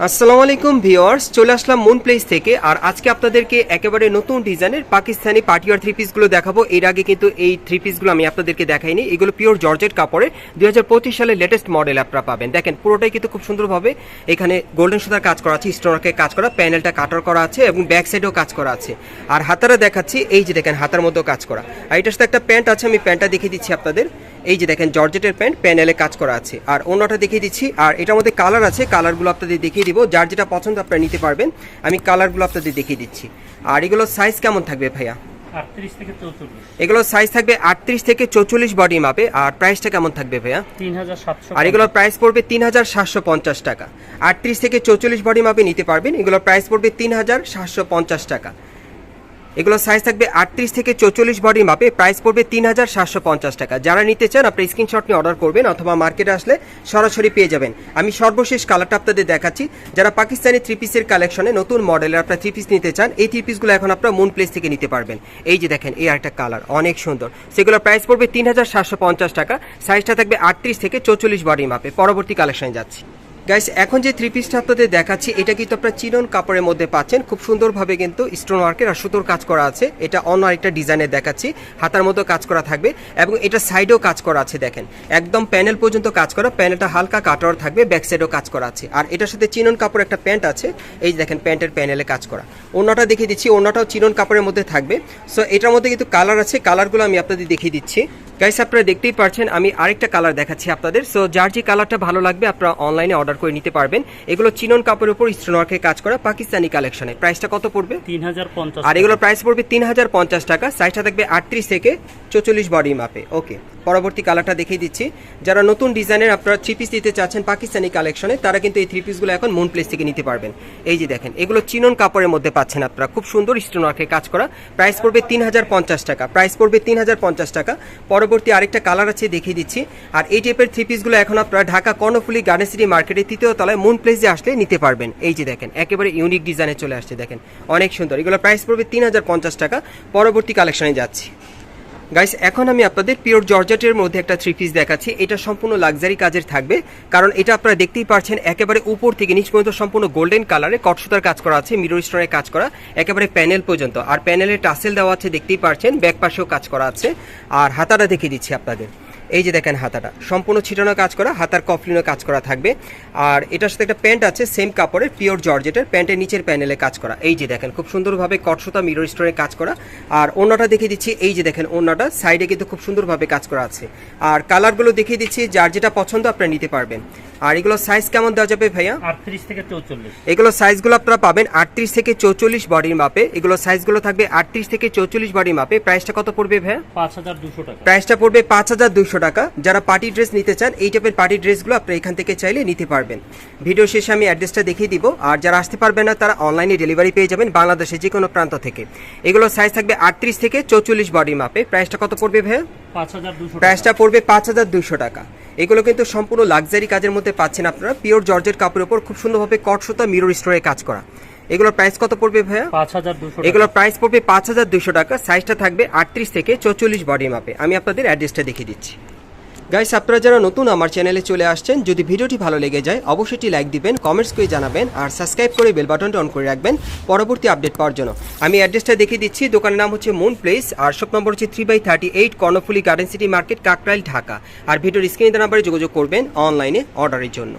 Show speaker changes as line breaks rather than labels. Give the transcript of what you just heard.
আসসালামু আলাইকুম ভিওয়ার্স চলে আসলাম মুন প্লেস থেকে। আর আজকে আপনাদেরকে একেবারে নতুন ডিজাইনের পাকিস্তানি পার্টিয়ার থ্রি পিসগুলো দেখাবো। এর আগে কিন্তু এই থ্রি পিসগুলো আমি আপনাদেরকে দেখাইনি। এগুলো পিওর জর্জেট কাপড়ে দুই হাজার পঁচিশ সালের লেটেস্ট মডেল আপনারা পাবেন। দেখেন, পুরোটাই কিন্তু খুব সুন্দরভাবে এখানে গোল্ডেন সুতার কাজ করা আছে স্টোনকে কাজ করা প্যানেলটা কাটার করা আছে এবং ব্যাক সাইডেও কাজ করা আছে। আর হাতারা দেখাচ্ছি, এই যে দেখেন, হাতার মধ্যেও কাজ করা। আর এটার সাথে একটা প্যান্ট আছে, আমি প্যান্টটা দেখিয়ে দিচ্ছি আপনাদের। এই যে দেখেন জর্জেটের প্যান্ট প্যানেলে কাজ করা আছে। আর অন্যটা দেখিয়ে দিচ্ছি। আর এটার মধ্যে কালার আছে কালারগুলো আপনাদের দেখিয়ে দিব। যার যেটা পছন্দ আপনারা নিতে পারবেন। আমি কালারগুলো আপনাদের দেখিয়ে দিচ্ছি। আর এগুলোর সাইজ কেমন থাকবে ভাইয়া?
চৌচল্লিশ।
সাইজ থাকবে আটত্রিশ থেকে চৌচল্লিশ বডি মাপে আর প্রাইসটা কেমন থাকবে ভাইয়া? আর এগুলোর প্রাইস পড়বে তিন হাজার সাতশো পঞ্চাশ টাকা। আটত্রিশ থেকে চৌচল্লিশ বডি মাপে নিতে পারবেন। এগুলোর প্রাইস পড়বে তিন হাজার সাতশো পঞ্চাশ টাকা। এগুলো সাইজ থাকবে আটত্রিশ থেকে চৌচল্লিশ বডি মাপে প্রাইস পড়বে তিন হাজার সাতশো পঞ্চাশ টাকা। যারা নিতে চান, আপনি স্ক্রিনশট নিয়ে অর্ডার করবেন অথবা মার্কেটে আসলে সরাসরি পেয়ে যাবেন। আমি সর্বশেষ কালারটা আপনাদের দেখাচ্ছি। যারা পাকিস্তানি থ্রি পিসের কালেকশনে নতুন মডেলের আপনার থ্রি পিস নিতে চান, এই থ্রি পিসগুলো এখন আপনারা মুন প্লেস থেকে নিতে পারবেন। এই যে দেখেন, এই একটা কালার অনেক সুন্দর। সেগুলোর প্রাইস পড়বে তিন হাজার সাতশো পঞ্চাশ টাকা। সাইজটা থাকবে আটত্রিশ থেকে চৌচল্লিশ বডি মাপে। পরবর্তী কালেকশনে যাচ্ছি। গাইস এখন যে থ্রি পিসটা আপনাদের দেখাচ্ছি, এটা কিন্তু আপনারা চিনন কাপড়ের মধ্যে পাচ্ছেন। খুব সুন্দরভাবে কিন্তু স্টোন ওয়ার্কের আর সুতোর কাজ করা আছে। এটা অন্য আরেকটা ডিজাইনের দেখাচ্ছি। হাতার মতো কাজ করা থাকবে এবং এটা সাইডেও কাজ করা আছে, দেখেন। একদম প্যানেল পর্যন্ত কাজ করা প্যানেলটা হালকা কাটার থাকবে ব্যাক সাইডেও কাজ করা আছে। আর এটার সাথে চিনন কাপড় একটা প্যান্ট আছে, এই দেখেন প্যান্টের প্যানেলে কাজ করা। অন্যটা দেখিয়ে দিচ্ছি অন্যটাও চিনন কাপড়ের মধ্যে থাকবে। সো এটার মধ্যে কিন্তু কালার আছে কালারগুলো আমি আপনাদের দেখিয়ে দিচ্ছি। গাইস আপনারা দেখতেই পারছেন আমি আরেকটা কালার দেখাচ্ছি আপনাদের। সো যার যে কালারটা ভালো লাগবে আপনারা অনলাইনে অর্ডার করে নিতে পারবেন। এগুলো চিনন কাপড়ের উপর স্টোনওয়ার্কে কাজ করা পাকিস্তানি কালেকশনে প্রাইসটা কত পড়বে?
তিন হাজার পঞ্চাশ
আর এগুলোর প্রাইস পড়বে তিন হাজার পঞ্চাশ টাকা। সাইজটা থাকবে আটত্রিশ থেকে চৌচল্লিশ বডি মাপে ওকে পরবর্তী কালারটা দেখিয়ে দিচ্ছি। যারা নতুন ডিজাইনের আপনারা থ্রি পিস দিতে চাচ্ছেন পাকিস্তানি কালেকশনে তারা কিন্তু এই থ্রি পিসগুলো এখন মুন প্লেস থেকে নিতে পারবেন। এই যে দেখেন এগুলো চিনন কাপড়ের মধ্যে পাচ্ছেন আপনারা। খুব সুন্দর স্টোন ওয়ার্কে কাজ করা। প্রাইস পড়বে তিন হাজার পঞ্চাশ টাকা। প্রাইস পড়বে তিন হাজার পঞ্চাশ টাকা। পরবর্তী আরেকটা কালার আছে, দেখিয়ে দিচ্ছি। আর এই টাইপের থ্রি পিসগুলো এখন আপনারা ঢাকা কর্ণফুলি গার্ডেন সিটি মার্কেটের তৃতীয় তলায় মুন প্লেসে আসলে নিতে পারবেন। এই যে দেখেন, একেবারে ইউনিক ডিজাইনে চলে আসছে, দেখেন। অনেক সুন্দর। এগুলো প্রাইস পড়বে তিন হাজার পঞ্চাশ টাকা। পরবর্তী কালেকশনে যাচ্ছি। গাইস এখন আমি আপনাদের পিওর জর্জেটের মধ্যে একটা থ্রি পিস দেখাচ্ছি। এটা সম্পূর্ণ লাক্সারি কাজের থাকবে, কারণ এটা আপনারা দেখতেই পারছেন, একেবারে উপর থেকে নিচ পর্যন্ত সম্পূর্ণ গোল্ডেন কালারে কটসুতার কাজ করা আছে মিরর স্টোনের কাজ করা, একেবারে প্যানেল পর্যন্ত। আর প্যানেলে টাসেল দেওয়া আছে, দেখতেই পারছেন ব্যাক পাশেও কাজ করা আছে। আর হাতাটা দেখিয়ে দিচ্ছি আপনাদের। এই যে দেখেন হাতাটা সম্পূর্ণ ছিটানো কাজ করা হাতার কফলিনও কাজ করা থাকবে। আর এটার সাথে একটা প্যান্ট আছে সেম কাপড়ের পিওর জর্জেটের প্যান্টের নিচের প্যানেলে কাজ করা। এই যে দেখেন খুব সুন্দরভাবে কটসতা মিরর স্টোরে কাজ করা। আর অন্যটা দেখিয়ে দিচ্ছি এই যে দেখেন অন্যটা সাইডে কিন্তু খুব সুন্দরভাবে কাজ করা আছে। আর কালারগুলো দেখিয়ে দিচ্ছি যার যেটা পছন্দ আপনারা নিতে পারবেন। আর এগুলো সাইজ কেমন দেওয়া যাবে ভাইয়া?
আটত্রিশ থেকে চৌচল্লিশ।
এগুলো সাইজগুলো আপনারা পাবেন আটত্রিশ থেকে চৌচল্লিশ বডির মাপে। এগুলো সাইজগুলো থাকবে আটত্রিশ থেকে চৌচল্লিশ বডির মাপে। প্রাইসটা কত পড়বে ভাইয়া?
পাঁচ হাজার দুশো টাকা।
প্রাইসটা পড়বে পাঁচ হাজার দুশো টাকা। যারা পার্টি ড্রেস নিতে চান এই টাইপের পার্টি ড্রেসগুলো আপনারা এখান থেকে চাইলে নিতে পারবেন। ভিডিও শেষে আমি অ্যাড্রেসটা দেখিয়ে দিব। আর যারা আসতে পারবেন না তারা অনলাইনে ডেলিভারি পেয়ে যাবেন বাংলাদেশের যে কোনো প্রান্ত থেকে। এগুলো সাইজ থাকবে আটত্রিশ থেকে চৌচল্লিশ বডি মাপে প্রাইসটা কত পড়বে ভাইয়া?
টাকা।
প্রাইসটা পড়বে পাঁচ হাজার দুশো টাকা। এগুলো কিন্তু সম্পূর্ণ লাক্সারি কাজের মধ্যে পাচ্ছেন আপনারা। পিওর জর্জের কাপড়ের উপর খুব সুন্দরভাবে কট সুতা মিরর স্টোরে কাজ করা। এগুলোর প্রাইস কত পড়বে ভাইয়া?
পাঁচ হাজার দুশো
এগুলোর প্রাইস পড়বে পাঁচ হাজার দুশো টাকা। সাইজটা থাকবে আটত্রিশ থেকে চৌচল্লিশ বডি মাপে আমি আপনাদের অ্যাড্রেসটা দেখিয়ে দিচ্ছি। গাইস আপনারা যারা নতুন আমার চ্যানেলে চলে আসছেন, যদি ভিডিওটি ভালো লেগে যায়, অবশ্যই একটি লাইক দিবেন কমেন্টস করে জানাবেন, আর সাবস্ক্রাইব করে বেল বাটনটা অন করে রাখবেন পরবর্তী আপডেট পাওয়ার জন্য। আমি অ্যাড্রেসটা দেখিয়ে দিচ্ছি, দোকানের নাম হচ্ছে মুন প্লেস আর শপ নম্বর হচ্ছে three by thirty eight Karnaphuli Garden City Market Kakrail, Dhaka. আর ভিডিওর স্ক্রিনে নাম্বারে যোগাযোগ করবেন অনলাইনে অর্ডারের জন্য।